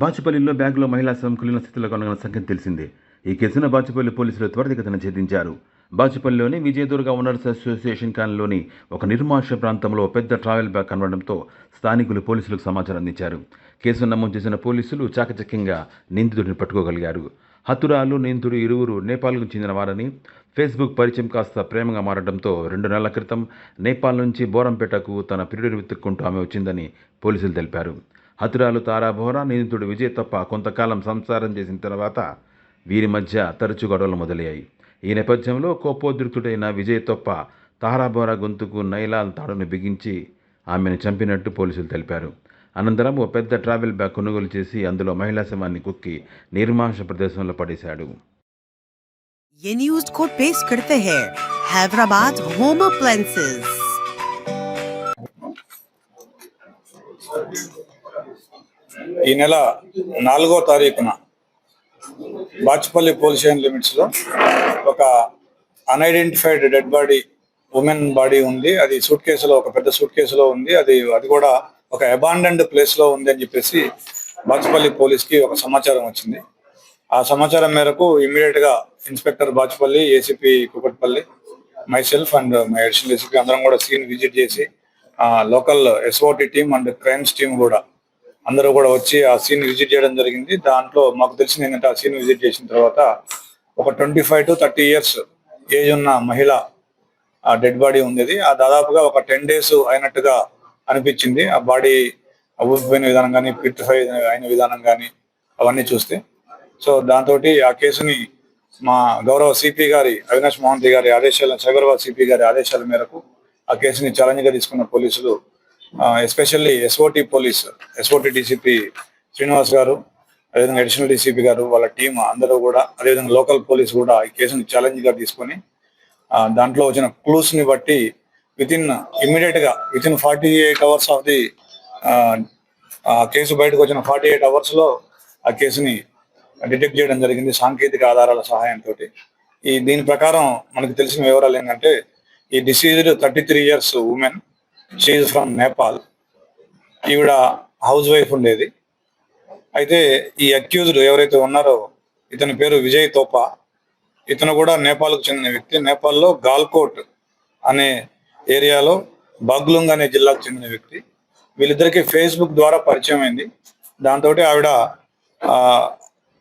బాచుపల్లిలో బ్యాగులో మహిళా సంకులిన స్థితిలో కనుగొన్న సంఖ్య తెలిసిందే. ఈ కేసును బాచుపల్లి పోలీసులు త్వరితగతిన ఛేదించారు. బాచుపల్లిలోని విజయదుర్గ ఓనర్స్ అసోసియేషన్ కాలనీలోని ఒక నిర్మాష ప్రాంతంలో పెద్ద ట్రావెల్ బ్యాగ్ కనబడంతో స్థానికులు పోలీసులకు సమాచారం అందించారు. కేసు నమోదు చేసిన పోలీసులు చాకచక్యంగా నిందితుడిని పట్టుకోగలిగారు. హతురాలు నిందితుడు ఇరువురు నేపాల్కు చెందిన వారని ఫేస్బుక్ పరిచయం కాస్త ప్రేమగా మారడంతో రెండు నెలల క్రితం నేపాల్ నుంచి బోరంపేటకు తన ప్రియుడిని వెతుక్కుంటూ ఆమె వచ్చిందని పోలీసులు తెలిపారు. హతురాలు తారా బోరా నిందితుడు విజయ్ తప్ప కొంతకాలం సంసారం చేసిన తర్వాత వీరి మధ్య తరచూ గొడవలు మొదలయ్యాయి ఈ నేపథ్యంలో కోపోద్రిక్తుడైన విజయ్ తప్ప తారాబోరా గొంతుకు నైలాల్ తాడును బిగించి ఆమెను చంపినట్టు పోలీసులు తెలిపారు అనంతరం ఓ పెద్ద ట్రావెల్ బ్యాగ్ కొనుగోలు చేసి అందులో మహిళా శవాన్ని కుక్కి నిర్మానుష ప్రదేశంలో పడేశాడు ये न्यूज को पेश करते हैं हैदराबाद होम अप्लायंसेज ఈ నెల నాలుగో తారీఖున బాచుపల్లి పోలీస్ స్టేషన్ లిమిట్స్లో ఒక unidentified dead body women body ఉంది. అది సూట్ కేసులో ఒక పెద్ద సూట్ కేసులో ఉంది. అది అది కూడా ఒక అబాండెంట్ ప్లేస్లో ఉంది అని చెప్పేసి బాచుపల్లి పోలీస్కి ఒక సమాచారం వచ్చింది. ఆ సమాచారం మేరకు ఇమీడియట్గా inspector Bachupally ACP Kukatpally myself and my additional ACP అందరం కూడా సీన్ విజిట్ చేసి local SOT team and crimes team కూడా అందరూ కూడా వచ్చి ఆ సీన్ విజిట్ చేయడం జరిగింది. దాంట్లో మాకు తెలిసింది ఏంటంటే ఆ సీన్ విజిట్ చేసిన తర్వాత ఒక twenty five to thirty years age ఉన్న మహిళ ఆ డెడ్ బాడీ ఉంది ఆ దాదాపుగా ఒక టెన్ డేస్ అయినట్టుగా అనిపించింది. ఆ బాడీ ఊపిపోయిన విధానం కానీ పిట్రిఫై అయిన విధానం కానీ అవన్నీ చూస్తే. సో దాంతో ఆ కేసుని మా గౌరవ సిపి గారి అవినాష్ మోహంతి గారి ఆదేశాల సైబరాబాద్ సిపి గారి ఆదేశాల మేరకు ఆ కేసుని ఛాలెంజ్గా తీసుకున్న పోలీసులు especially SOT police SOT DCP Srinivas garu అదేవిధంగా అడిషనల్ డీసీపీ గారు వాళ్ళ టీం అందరూ కూడా అదేవిధంగా లోకల్ పోలీస్ కూడా ఈ కేసును ఛాలెంజ్గా తీసుకొని దాంట్లో వచ్చిన క్లూస్ని బట్టి విత్ ఇన్ ఇమ్మీడియట్గా within forty eight hours of the case బయటకు వచ్చిన ఫార్టీ ఎయిట్ అవర్స్లో ఆ కేసుని డిటెక్ట్ చేయడం జరిగింది సాంకేతిక ఆధారాల సహాయంతో. ఈ దీని ప్రకారం మనకు తెలిసిన వివరాలు ఏంటంటే ఈ deceased thirty three years women she from Nepal ఈవిడ హౌస్ వైఫ్ ఉండేది. అయితే ఈ అక్యూజ్డ్ ఎవరైతే ఉన్నారో ఇతని పేరు విజయ్ తోపా. ఇతను కూడా నేపాల్కు చెందిన వ్యక్తి. నేపాల్లో గాల్కోట్ అనే ఏరియాలో బాగ్లుంగ్ అనే జిల్లాకు చెందిన వ్యక్తి. వీళ్ళిద్దరికి ఫేస్బుక్ ద్వారా పరిచయం అయింది. దాంతో ఆవిడ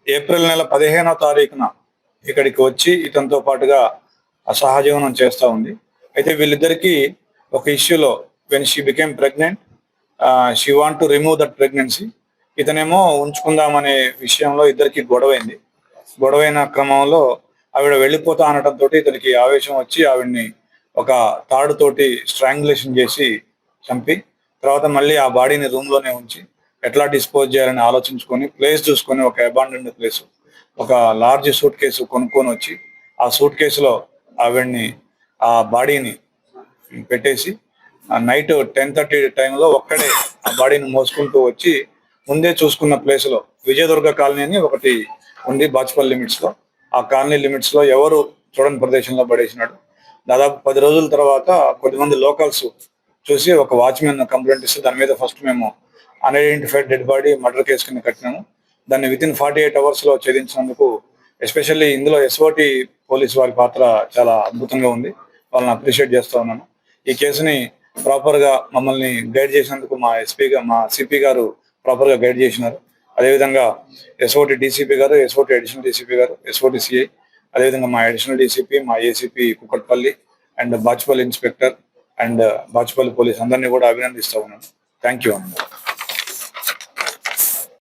ఏప్రిల్ నెల పదిహేనో తారీఖున ఇక్కడికి వచ్చి ఇతనితో పాటుగా ఆ సహజీవనం చేస్తూ ఉంది. అయితే వీళ్ళిద్దరికీ ఒక ఇష్యూలో when she became pregnant she want to remove that pregnancy ఇతనేమో ఉంచుకుందామనే విషయంలో ఇద్దరికి గొడవైంది. గొడవైన క్రమంలో ఆవిడ వెళ్ళిపోతా అనడంతో ఇతనికి ఆవేశం వచ్చి ఆవిడ్ని ఒక తాడుతోటి స్ట్రాంగులేషన్ చేసి చంపి తర్వాత మళ్ళీ ఆ బాడీని రూమ్లోనే ఉంచి ఎట్లా డిస్పోజ్ చేయాలని ఆలోచించుకొని ప్లేస్ చూసుకొని ఒక అబాండెంట్ ప్లేస్ ఒక లార్జ్ సూట్ కేసు కొనుక్కొని వచ్చి ఆ సూట్ కేసులో ఆవిడ్ని ఆ బాడీని పెట్టేసి నైట్ టెన్ థర్టీ టైంలో ఒక్కడే ఆ బాడీని మోసుకుంటూ వచ్చి ముందే చూసుకున్న ప్లేస్లో విజయదుర్గ కాలనీ అని ఒకటి ఉంది బాచుపల్లి లిమిట్స్లో ఆ కాలనీ లిమిట్స్లో ఎవరు చూడని ప్రదేశంలో పడేసినాడు. దాదాపు పది రోజుల తర్వాత కొద్దిమంది లోకల్స్ చూసి ఒక వాచ్మెన్ కంప్లైంట్ ఇస్తే దాని మీద ఫస్ట్ మేము unidentified dead body murder case కింద కట్టినాము. దాన్ని విత్ ఇన్ ఫార్టీ ఎయిట్ అవర్స్లో ఛేదించినందుకు ఎస్పెషల్లీ ఇందులో ఎస్ఓటి పోలీస్ వారి పాత్ర చాలా అద్భుతంగా ఉంది. వాళ్ళని అప్రిషియేట్ చేస్తూ ఉన్నాను. ఈ కేసుని ప్రాపర్గా మమ్మల్ని గైడ్ చేసినందుకు మా ఎస్పీగా మా సిపి గారు ప్రాపర్గా గైడ్ చేసినారు. అదేవిధంగా SOT DCP garu SOT additional DCP garu SOT CI అదేవిధంగా మా అడిషనల్ డీసీపీ మా ACP Kukatpally and Bachupally inspector and Bachupally police అందరినీ కూడా అభినందిస్తూ ఉన్నాను. థ్యాంక్ యూ అన్న